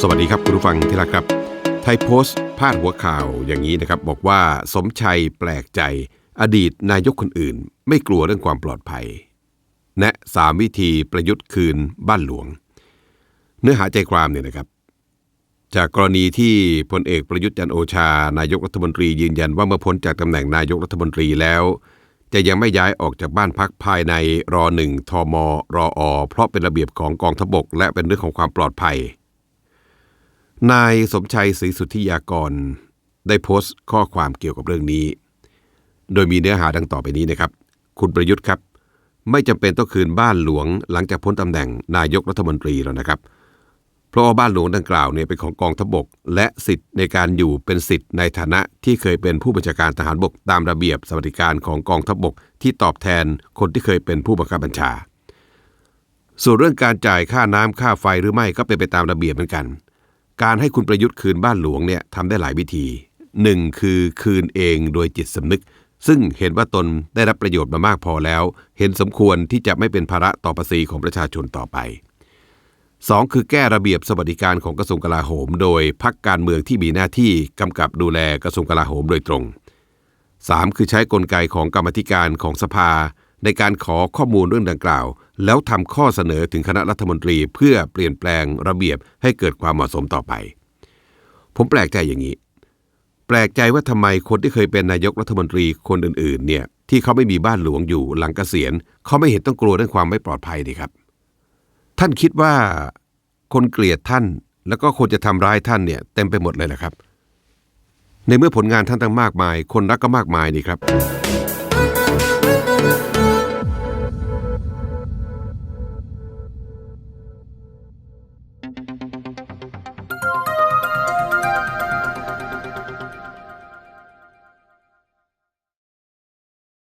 สวัสดีครับคุณผู้ฟังที่รักครับ ไทยโพสต์พาดหัวข่าวอย่างนี้นะครับ บอกว่าสมชัยแปลกใจ อดีตนายกคนอื่น ไม่กลัวเรื่องความปลอดภัย แนะสามวิธีประยุทธ์คืนบ้านหลวง เนื้อหาใจความเนี่ยนะครับ จากกรณีที่พลเอกประยุทธ์จันโอชา นายกรัฐมนตรียืนยันว่าเมื่อพ้นจากตำแหน่งนายกรัฐมนตรีแล้ว จะยังไม่ย้ายออกจากบ้านพักภายในรอหนึ่งทมรออเพราะเป็นระเบียบของกองทบก และเป็นเรื่องของความปลอดภัย นายสมชัยศรีสุทธิยากร ได้โพสต์ข้อความเกี่ยวกับเรื่องนี้ โดยมีเนื้อหาดังต่อไปนี้นะครับ คุณประยุทธ์ครับ ไม่จำเป็นต้องคืนบ้านหลวง หลังจากพ้นตำแหน่งนายกรัฐมนตรีแล้วนะครับ เพราะว่าบ้านหลวงดังกล่าวเนี่ยเป็นของกองทพบก และสิทธิ์ในการอยู่เป็นสิทธิ์ในฐานะที่เคยเป็นผู้บัญชาการทหารบกตามระเบียบสวัสดิการของกองทพบกที่ตอบแทนคนที่เคยเป็นผู้บังคับบัญชา ส่วนเรื่องการจ่ายค่าน้ำค่าไฟหรือไม่ก็เป็นไปตามระเบียบเหมือนกัน การให้คุณประยุทธ์คืนบ้านหลวงเนี่ยทำได้หลายวิธีหนึ่งคือคืนเองโดยจิตสำนึก ซึ่งเห็นว่าตนได้รับประโยชน์มามากพอแล้ว เห็นสมควรที่จะไม่เป็นภาระต่อภาษีของประชาชนต่อไปสองคือแก้ระเบียบสวัสดิการของกระทรวงกลาโหม โดยพักการเมืองที่มีหน้าที่กำกับดูแลกระทรวงกลาโหมโดยตรง 3. คือใช้กลไกของกรรมธิการของสภา ในการขอข้อมูลเรื่องดังกล่าว แล้วทำข้อเสนอถึงคณะรัฐมนตรีเพื่อเปลี่ยนแปลงระเบียบให้เกิดความเหมาะสมต่อไป ผมแปลกใจอย่างนี้ แปลกใจว่าทำไมคนที่เคยเป็นนายกรัฐมนตรีคนอื่นๆ เนี่ยที่เขาไม่มีบ้านหลวงอยู่หลังเกษียณเขาไม่เห็นต้องกลัวเรื่องความไม่ปลอดภัยดีครับ ท่านคิดว่าคนเกลียดท่านแล้วก็คนจะทำร้ายท่านเนี่ยเต็มไปหมดเลยแหละครับ ในเมื่อผลงานท่านตั้งมากมาย คนรักก็มากมายนี่ครับ